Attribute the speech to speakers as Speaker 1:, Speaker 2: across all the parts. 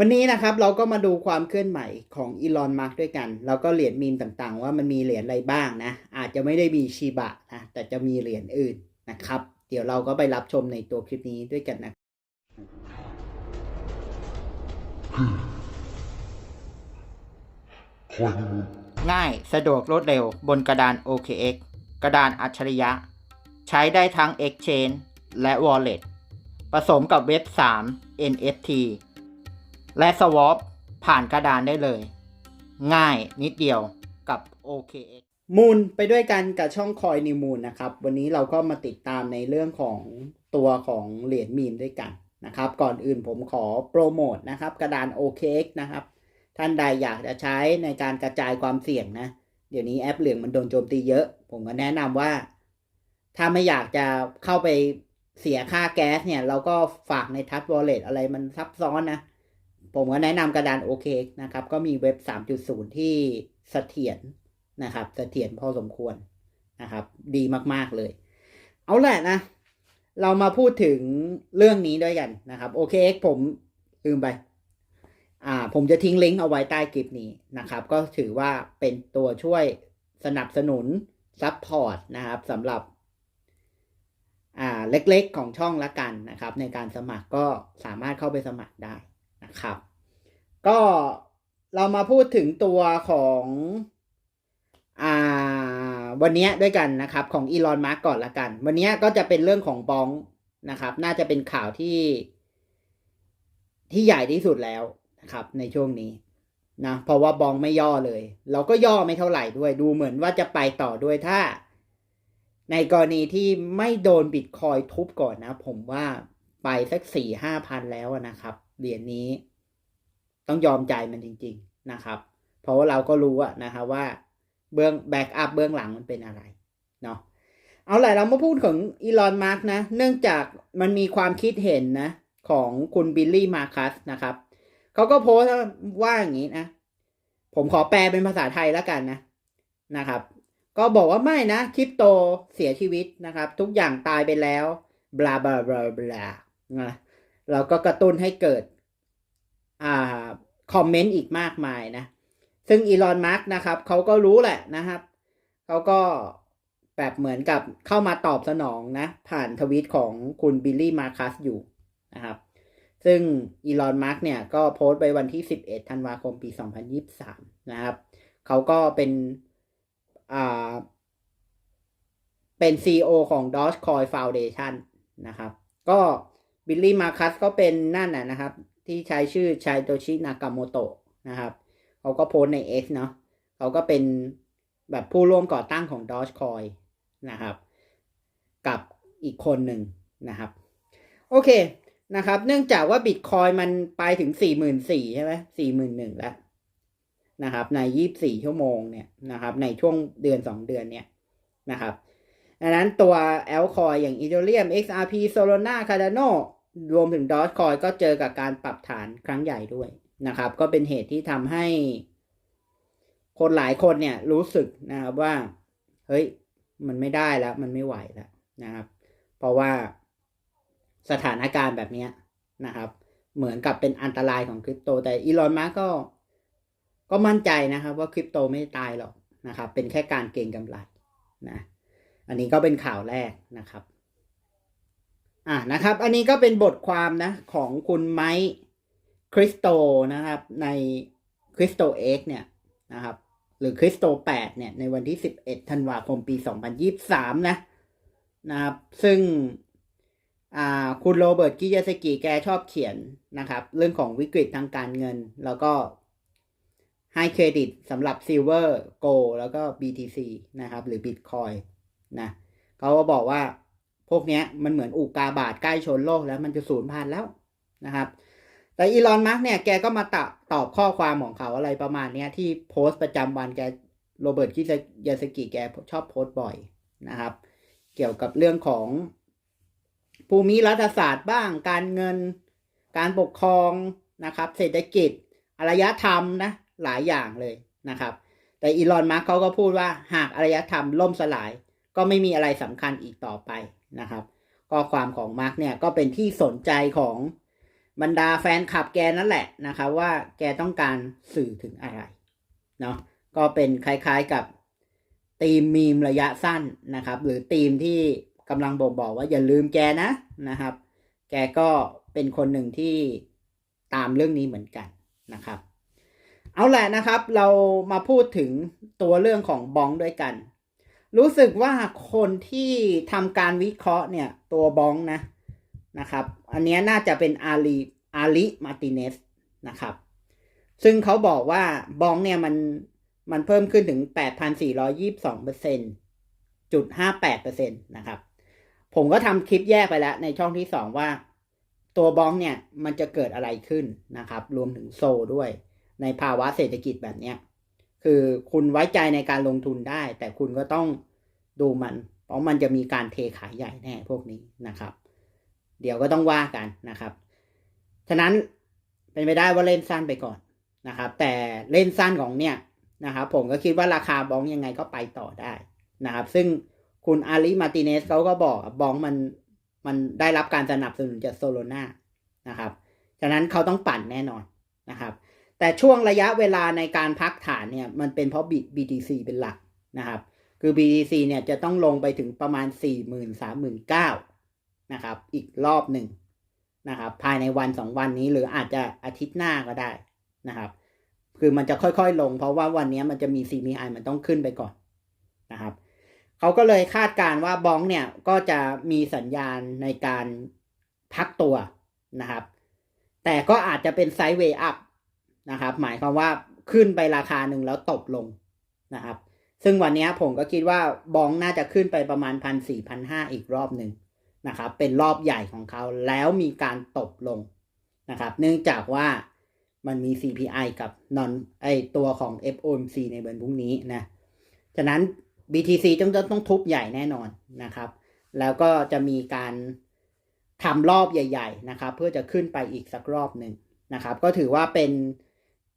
Speaker 1: วันนี้นะครับเราก็มาดูความเคลื่อนไหวของอีลอนมาร์กด้วยกัน แล้วก็เหรียญมีมต่างๆ ว่ามันมีเหรียญอะไรบ้างนะ อาจจะไม่ได้มีชีบะนะแต่จะมีเหรียญอื่นนะครับ เดี๋ยวเราก็ไปรับชมในตัวคลิปนี้ด้วยกันนะง่ายสะดวกรวดเร็วบนกระดาน OKX กระดานอัจฉริยะ ใช้ได้ทั้ง Exchange และ Wallet ผสมกับเว็บ 3 NFT และ Swap ผ่านกระดานได้เลย ง่ายนิดเดียวกับ OKX มูลไปด้วยกันกับช่องคอยนิมูลนะครับ วันนี้เราก็มาติดตามในเรื่องของตัวของเหรียญมีมด้วยกันนะครับ ก่อนอื่นผมขอโปรโมทนะครับ กระดาน OKX นะครับ ท่านใดอยากจะใช้ในการกระจายความเสี่ยงนะ เดี๋ยวนี้แอปเหลืองมันโดนโจมตีเยอะ ผมก็แนะนำว่า ถ้าไม่อยากจะเข้าไปเสียค่าแก๊สเนี่ย เราก็ฝากในทัชวอลเล็ตอะไรมันซับซ้อนนะ ผมก็แนะนำกระดานโอเคนะครับ ก็มีเว็บ 3.0 ที่เสถียรนะครับเสถียรพอสมควรนะครับ ดีมากๆเลย เอาแหละนะ เรามาพูดถึงเรื่องนี้ด้วยกันนะครับโอเคผมลืมไปอ่าผมจะทิ้งลิงก์เอาไว้ใต้คลิปนี้นะครับ ก็ถือว่าเป็นตัวช่วยสนับสนุนซัพพอร์ตนะครับสำหรับอ่าเล็กๆของช่องละกันนะครับ ในการสมัครก็สามารถเข้าไปสมัครได้นะครับ ก็เรามาพูดถึงตัวของอ่าวันนี้ด้วยกันนะครับ ของอีลอนมาร์กก่อนละกัน วันนี้ก็จะเป็นเรื่องของบองนะครับ น่าจะเป็นข่าวที่ที่ใหญ่ที่สุดแล้วนะครับ ในช่วงนี้นะเพราะว่าบองไม่ย่อเลย เราก็ย่อไม่เท่าไหร่ด้วย ดูเหมือนว่าจะไปต่อด้วยถ้า ในกรณีที่ไม่โดนบิตคอยทุบก่อนนะ ผมว่าไปสักสี่ห้าพันแล้วนะครับเหรียญนี้ ต้องยอมใจมันจริง ๆนะครับ เพราะว่าเราก็รู้อะนะครับว่าเบื้องแบ็กอัพเบื้องหลังมันเป็นอะไรเนาะเอาแหละเรามาพูดของอีลอนมาร์กนะ เนื่องจากมันมีความคิดเห็นนะ ของคุณบิลลี่มาคัสนะครับเขาก็โพสต์ว่าอย่างนี้นะ ผมขอแปลเป็นภาษาไทยแล้วกันนะนะครับ ก็บอกว่าไม่นะคริปโตเสียชีวิตนะครับ ทุกอย่างตายไปแล้วบลาบลาบลาบลานะเราก็กระตุ้นให้เกิด อ่าคอมเมนต์อีกมากมายนะ ซึ่งอีลอนมาร์กนะครับเขาก็รู้แหละนะครับเขาก็แบบเหมือนกับเข้ามาตอบสนองนะ ผ่านทวิตของคุณบิลลี่มาคัสอยู่นะครับ ซึ่งอีลอนมาร์กเนี่ยก็โพสต์ไปวันที่ 11 ธันวาคมปี 2023 นะครับเขาก็เป็นอ่าเป็น CEO ของ Dogecoin Foundation นะครับ ก็บิลลี่มาคัสก็เป็นนั่นนะนะครับ ที่ใช้ชื่อชัยโตชินากาโมโตะนะครับเขาก็โพสใน X เนาะเขาก็เป็นแบบผู้ร่วมก่อตั้งของ Dogecoin นะครับ กับอีกคนหนึ่งนะครับ โอเคนะครับ เนื่องจากว่าบิตคอยมันไปถึงสี่หมื่นสี่ใช่ไหมสี่หมื่นหนึ่งแล้วนะครับ ในยี่บสี่ชั่วโมงเนี่ยนะครับ ในช่วงเดือนสองเดือนเนี่ยนะครับดังนั้นตัว a l c o i อย่าง Ethereum XRP Solana Cardano รวมถึง Dogecoin ก็เจอกับการปรับฐานครั้งใหญ่ด้วยนะครับ ก็เป็นเหตุที่ทำให้ คนหลายคนเนี่ยรู้สึกนะครับว่า เฮ้ย มันไม่ได้แล้ว มันไม่ไหวแล้วนะครับ เพราะว่าสถานการณ์แบบนี้นะครับ เหมือนกับเป็นอันตรายของคริปโต แต่อีลอนมาร์ก็ก็มั่นใจนะครับ ว่าคริปโตไม่ตายหรอกนะครับ เป็นแค่การเก็งกำไรนะ อันนี้ก็เป็นข่าวแรกนะครับ อ่านะครับ อันนี้ก็เป็นบทความนะของคุณไมค์คริสโตนะครับในคริสโตเอ็กเนี่ยนะครับหรือคริสโตแปดเนี่ยในวันที่ 11 ธันวาคมปี 2023 นะนะครับซึ่งคุณโรเบิร์ตกิยาสกิแกชอบเขียนนะครับ เรื่องของวิกฤตทางการเงิน แล้วก็ให้เครดิตสำหรับซิลเวอร์โกแล้วก็ BTC นะครับ หรือ Bitcoin นะเขาก็บอกว่า พวกนี้มันเหมือนอุกาบาตใกล้ชนโลกแล้วมันจะสูญพันธุ์แล้วนะครับ แต่อีลอนมัสเนี่ยแกก็มาตอบตอบข้อความของเขาอะไรประมาณเนี้ยที่โพสต์ประจำวันแกโรเบิร์ตคิยาสกิแกชอบโพสต์บ่อยนะครับ เกี่ยวกับเรื่องของภูมิรัฐศาสตร์บ้าง การเงิน การปกครองนะครับ เศรษฐกิจอารยธรรมนะหลายอย่างเลยนะครับ แต่อีลอนมัสเขาก็พูดว่าหากอารยธรรมล่มสลาย ก็ไม่มีอะไรสำคัญอีกต่อไป นะครับข้อความของมาร์กเนี่ยก็เป็นที่สนใจของบรรดาแฟนคลับแกนั่นแหละนะครับว่าแกต้องการสื่อถึงอะไรเนาะก็เป็นคล้ายๆกับธีมมีมระยะสั้นนะครับ หรือธีมที่กำลังบอกบอกว่าอย่าลืมแกนะนะครับ แกก็เป็นคนหนึ่งที่ตามเรื่องนี้เหมือนกันนะครับ เอาแหละนะครับเรามาพูดถึงตัวเรื่องของบองด้วยกัน รู้สึกว่าคนที่ทำการวิเคราะห์เนี่ยตัวบ้องนะนะครับ อันนี้น่าจะเป็นอาลีอาลิมาติเนสนะครับ ซึ่งเขาบอกว่าบ้องเนี่ยมันมันเพิ่มขึ้นถึง 8,422เปอร์เซ็นจุด58เปอร์เซ็นตนะครับ ผมก็ทำคลิปแยกไปแล้วในช่องที่สองว่า ตัวบ้องเนี่ยมันจะเกิดอะไรขึ้นนะครับ รวมถึงโซด้วยในภาวะเศรษฐกิจแบบเนี้ย คือคุณไว้ใจในการลงทุนได้ แต่คุณก็ต้องดูมัน เพราะมันจะมีการเทขายใหญ่แน่พวกนี้นะครับ เดี๋ยวก็ต้องว่ากันนะครับ ฉะนั้นเป็นไปได้ว่าเล่นสั้นไปก่อนนะครับ แต่เล่นสั้นของเนี่ยนะครับ ผมก็คิดว่าราคาบองยังไงก็ไปต่อได้นะครับ ซึ่งคุณอาริมาติเนสเขาก็บอกบองมันมันได้รับการสนับสนุนจากโซโลนานะครับ ฉะนั้นเขาต้องปั่นแน่นอนนะครับ แต่ช่วงระยะเวลาในการพักฐานเนี่ยมันเป็นเพราะ BTC เป็นหลักนะครับ คือ BTC เนี่ยจะต้องลงไปถึงประมาณ 4 0 0 0 0 3 9 0 0นะครับ อีกรอบหนึ่งนะครับ ภายในวันสองวันนี้หรืออาจจะอาทิตย์หน้าก็ได้นะครับ คือมันจะค่อยๆลง เพราะว่าวันนี้มันจะมี CPI มันต้องขึ้นไปก่อนนะครับเขาก็เลยคาดการณ์ว่าบ้องเนี่ยก็จะมีสัญญาณในการพักตัวนะครับ แต่ก็อาจจะเป็นไซด์เวย์อัพ นะครับ หมายความว่าขึ้นไปราคาหนึ่งแล้วตกลงนะครับ ซึ่งวันนี้ผมก็คิดว่าบองน่าจะขึ้นไปประมาณพันสี่พันห้าอีกรอบหนึ่งนะครับ เป็นรอบใหญ่ของเขาแล้วมีการตกลงนะครับ เนื่องจากว่ามันมี CPI กับนอนไอตัวของ FOMC ในวันพรุ่งนี้นะ ฉะนั้น BTC ต้องต้องทุบใหญ่แน่นอนนะครับ แล้วก็จะมีการทำรอบใหญ่ ๆ นะครับ เพื่อจะขึ้นไปอีกสักรอบหนึ่งนะครับ ก็ถือว่าเป็น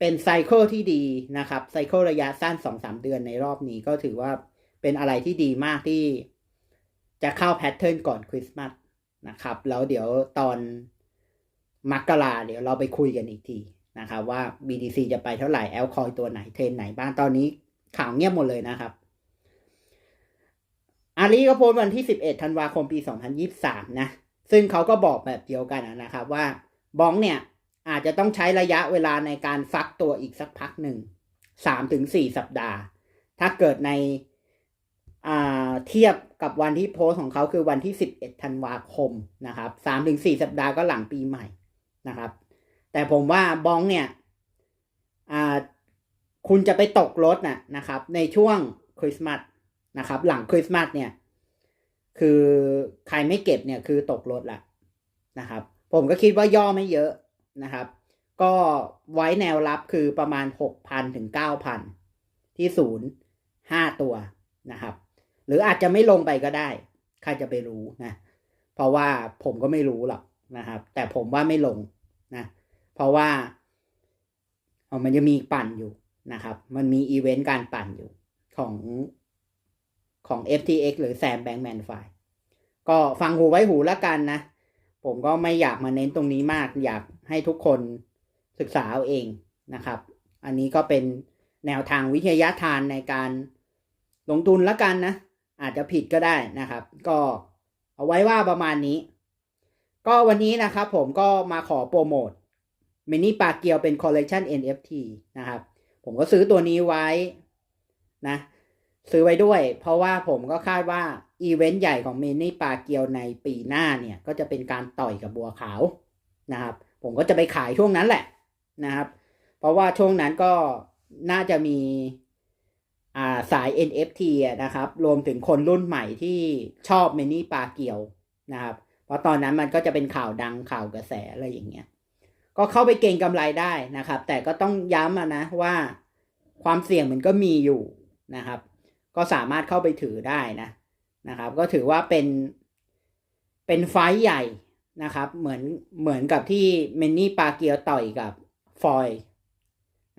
Speaker 1: เป็นไซเคิลที่ดีนะครับไซเคิลระยะสั้น2-3เดือนในรอบนี้ก็ถือว่าเป็นอะไรที่ดีมากที่จะเข้าแพทเทิร์นก่อนคริสต์มาสนะครับ แล้วเดี๋ยวตอนมกราเดี๋ยวเราไปคุยกันอีกทีนะครับว่า BTC จะไปเท่าไหร่แอลคอยตัวไหนเทรนไหนบ้างตอนนี้ข่าวเงียบหมดเลยนะครับอาลีก็โพสต์วันที่ 11ธันวาคมปี 2023 นะ ซึ่งเขาก็บอกแบบเดียวกันนะครับว่าบ้องเนี่ย อาจจะต้องใช้ระยะเวลาในการฟักตัวอีกสักพักหนึ่ง3-4สัปดาห์ ถ้าเกิดในเทียบกับวันที่โพสของเขาคือวันที่11ธันวาคมนะครับ3-4สัปดาห์ก็หลังปีใหม่นะครับ แต่ผมว่าบ้องเนี่ยคุณจะไปตกรถนะนะครับ ในช่วงคริสต์มาสนะครับ หลังคริสต์มาสเนี่ย คือใครไม่เก็บเนี่ยคือตกรถละนะครับ ผมก็คิดว่าย่อไม่เยอะ นะครับ ก็ไว้แนวรับคือประมาณหกพันถึงเก้าพันที่ศูนย์ห้าตัวนะครับ หรืออาจจะไม่ลงไปก็ได้ใครจะไปรู้นะเพราะว่าผมก็ไม่รู้หรอกนะครับ แต่ผมว่าไม่ลงนะเพราะว่าเอามันจะมีปั่นอยู่นะครับ มันมีอีเวนต์การปั่นอยู่ของของ FTX หรือ Sam Bankman f i ก็ฟังหูไว้หูแล้วกันนะ ผมก็ไม่อยากมาเน้นตรงนี้มาก อยากให้ทุกคนศึกษาเอาเองนะครับ อันนี้ก็เป็นแนวทางวิทยาทานในการลงทุนล้วกันนะ อาจจะผิดก็ได้นะครับ ก็เอาไว้ว่าประมาณนี้ ก็วันนี้นะครับผมก็มาขอโปรโมทมินิปาเกียวเป็นคอลเลกชัน NFT นะครับ ผมก็ซื้อตัวนี้ไว้นะ ซื้อไว้ด้วย เพราะว่าผมก็คาดว่า อีเวนต์ใหญ่ของเมนี่ปาเกียวในปีหน้าเนี่ย ก็จะเป็นการต่อยกับบัวขาวนะครับ ผมก็จะไปขายช่วงนั้นแหละนะครับ เพราะว่าช่วงนั้นก็น่าจะมีอ่าสาย NFT นะครับ รวมถึงคนรุ่นใหม่ที่ชอบเมนี่ปาเกียวนะครับ เพราะตอนนั้นมันก็จะเป็นข่าวดังข่าวกระแสอะไรอย่างเงี้ย ก็เข้าไปเก่งกำไรได้นะครับ แต่ก็ต้องย้ำนะว่าความเสี่ยงมันก็มีอยู่นะครับ ก็สามารถเข้าไปถือได้นะ นะครับ ก็ถือว่าเป็นเป็นไฟใหญ่นะครับ เหมือนเหมือนกับที่เมนนี่ปาเกียวต่อยกับฟอย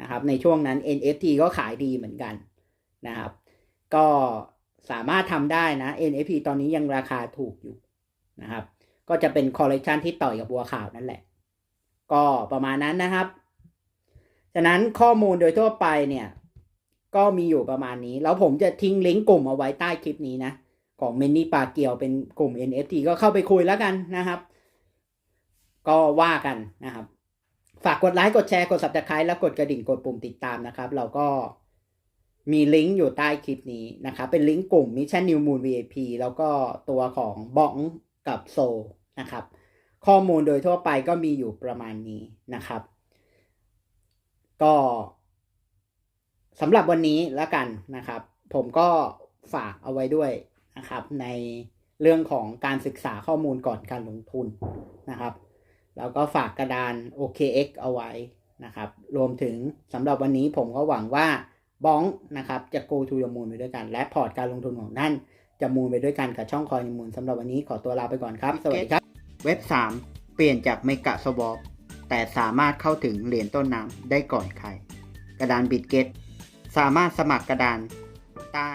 Speaker 1: นะครับ ในช่วงนั้น NFT ก็ขายดีเหมือนกันนะครับ ก็สามารถทำได้นะ NFT ตอนนี้ยังราคาถูกอยู่นะครับ ก็จะเป็นคอลเลกชันที่ต่อยกับบัวขาวนั่นแหละ ก็ประมาณนั้นนะครับ ฉะนั้นข้อมูลโดยทั่วไปเนี่ย ก็มีอยู่ประมาณนี้ แล้วผมจะทิ้งลิงก์กลุ่มเอาไว้ใต้คลิปนี้นะ ของเมนนี่ปาเกียวเป็นกลุ่ม NFT ก็เข้าไปคุยแล้วกันนะครับ ก็ว่ากันนะครับ ฝากกดไลค์กดแชร์กด subscribe แล้วกดกระดิ่งกดปุ่มติดตามนะครับ เราก็มีลิงก์อยู่ใต้คลิปนี้นะครับ เป็นลิงก์กลุ่ม Mission New Moon VIP แล้วก็ตัวของบ้องกับโซนะครับ ข้อมูลโดยทั่วไปก็มีอยู่ประมาณนี้นะครับ ก็สำหรับวันนี้แล้วกันนะครับ ผมก็ฝากเอาไว้ด้วย นะครับ ในเรื่องของการศึกษาข้อมูลก่อนการลงทุนนะครับ แล้วก็ฝากกระดาน OKX เอาไว้นะครับ รวมถึงสำหรับวันนี้ผมก็หวังว่าบ้องนะครับ จะ go to the moon ไปด้วยกัน และพอร์ตการลงทุนของท่านจะมูนไปด้วยกันกับช่องคอยมูลสำหรับวันนี้ขอตัวลาไปก่อนครับ สวัสดีครับ เว็บ 3 เปลี่ยนจากเมกะสวอปแต่สามารถเข้าถึงเหรียญต้นน้ำได้ก่อนใคร กระดานบิตเกตสามารถสมัครกระดานใต้